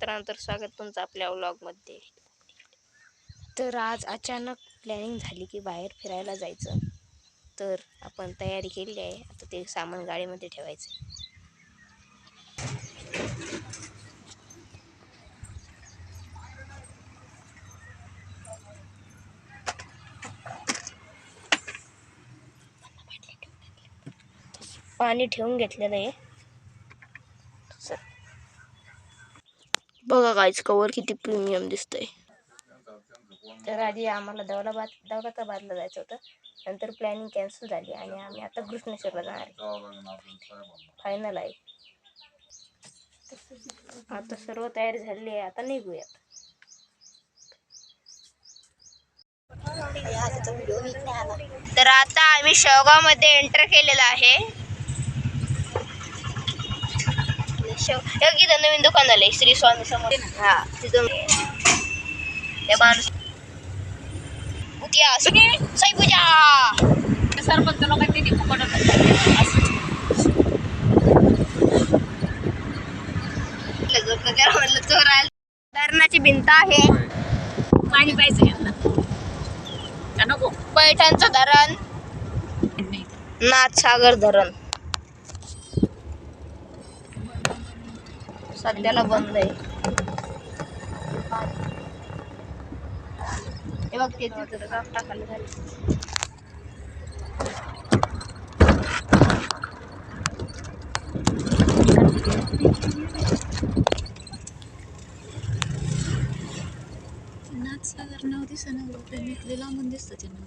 मित्रांनो तर स्वागत तुमचं आपल्या व्लॉगमध्ये तर आज अचानक प्लॅनिंग झाली की बाहेर फिरायला जायचं. तर आपण तयारी केली आहे. आता ते सामान गाडीमध्ये ठेवायचं पाणी ठेवून घेतलेलं आहे. बघा काहीच कवर किती प्रीमियम दिसतंय. तर आधी आम्हाला दौलाबाद दौलताबादला जायचं होतं. नंतर प्लॅनिंग कॅन्सल झाली आणि आम्ही आता कृष्णेश्वरला जाणार फायनल आहे. आता सर्व तयारी झालेली आहे. आता निघूयात. तर आता आम्ही शेवगावमध्ये एंटर केलेलं आहे शेव हे इथं नवीन दुकान झालंय श्री स्वामी समोर हा तिथून ते माणूस उद्या साई पूजा सरपंच लोकांनी ती फुकट म्हणलं चोर आला धरणाची भिंत आहे पाणी प्यायचं यांना नको पैठणचं धरण नाथसागर धरण सध्याला बंद आहे. हे बघ ते झाली. सागर नाव दिसना लांबून दिसतं त्यांना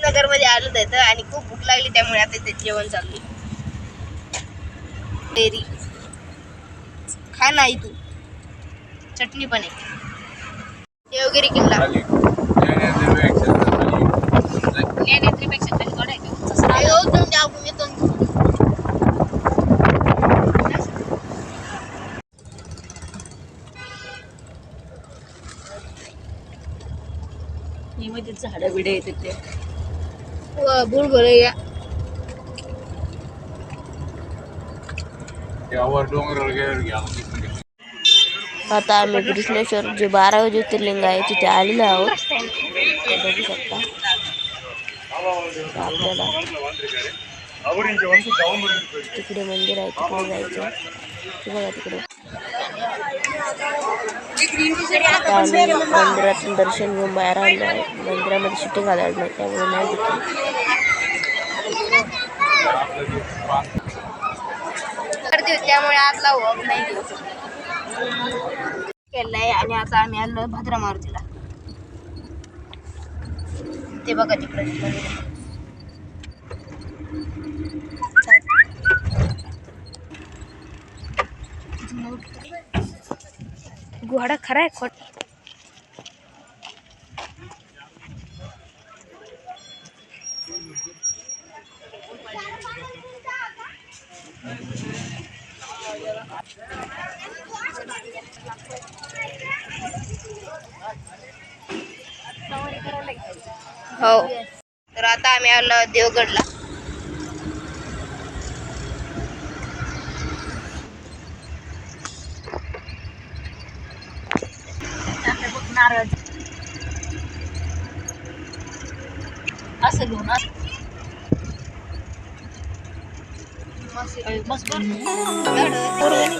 नगरमध्ये आलो होतं आणि खूप भूक लागली त्यामुळे आता इथे जेवण चालू. डेअरी. खा नाही तू. चटणी पण आहे. देवगिरी किल्ला ज्ञानेंद्रीपेक्षा मध्ये झाडं बिडं येतात ते बुलबुल या. यावर डोंगरावर गेल्यावर घ्या आता आम्ही कृष्णेश्वर जे बारा ज्योतिर्लिंग आहे तिथे आलेलो आहोत. ते बघू शकता. आपल्याला तिकडे मंदिर आहे तिकडे जायचं. बघा तिकडे. आम्ही मंदिरातून दर्शन घेऊन बाहेर आलो आहे. मंदिरामध्ये शूटिंग आलं नाही त्यामुळे नाही घेतली. होती त्यामुळे आतला वॉक नाही केलाय आणि आता आम्ही आलो भद्रा मारुतीला. ते बघा तिकडे. घोडा खरा आहे खोट. हो. तर आता आम्ही आलो देवगडला. नारळ असं घेऊन मस्त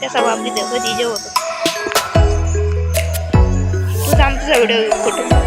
त्याचा वापर कधी जेवतो. तू आमचा video photo photo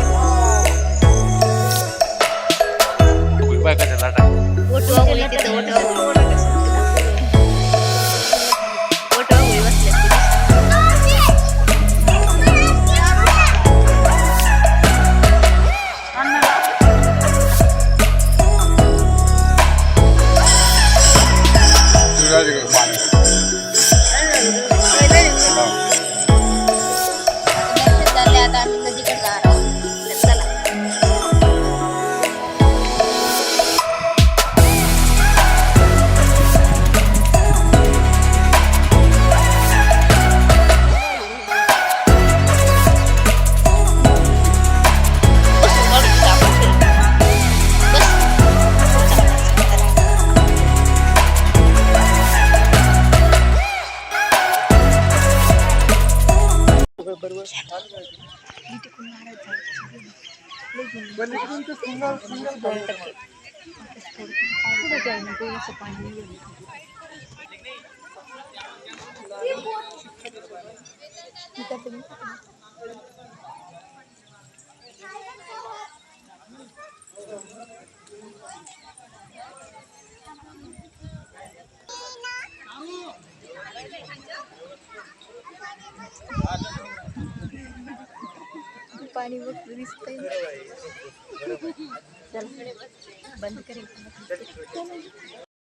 When it comes to single, single bond. Sudah jangan gue sepanjang. Kita pengen. Thank you. पाणी बघ दिसतंय. चल बंद करेल.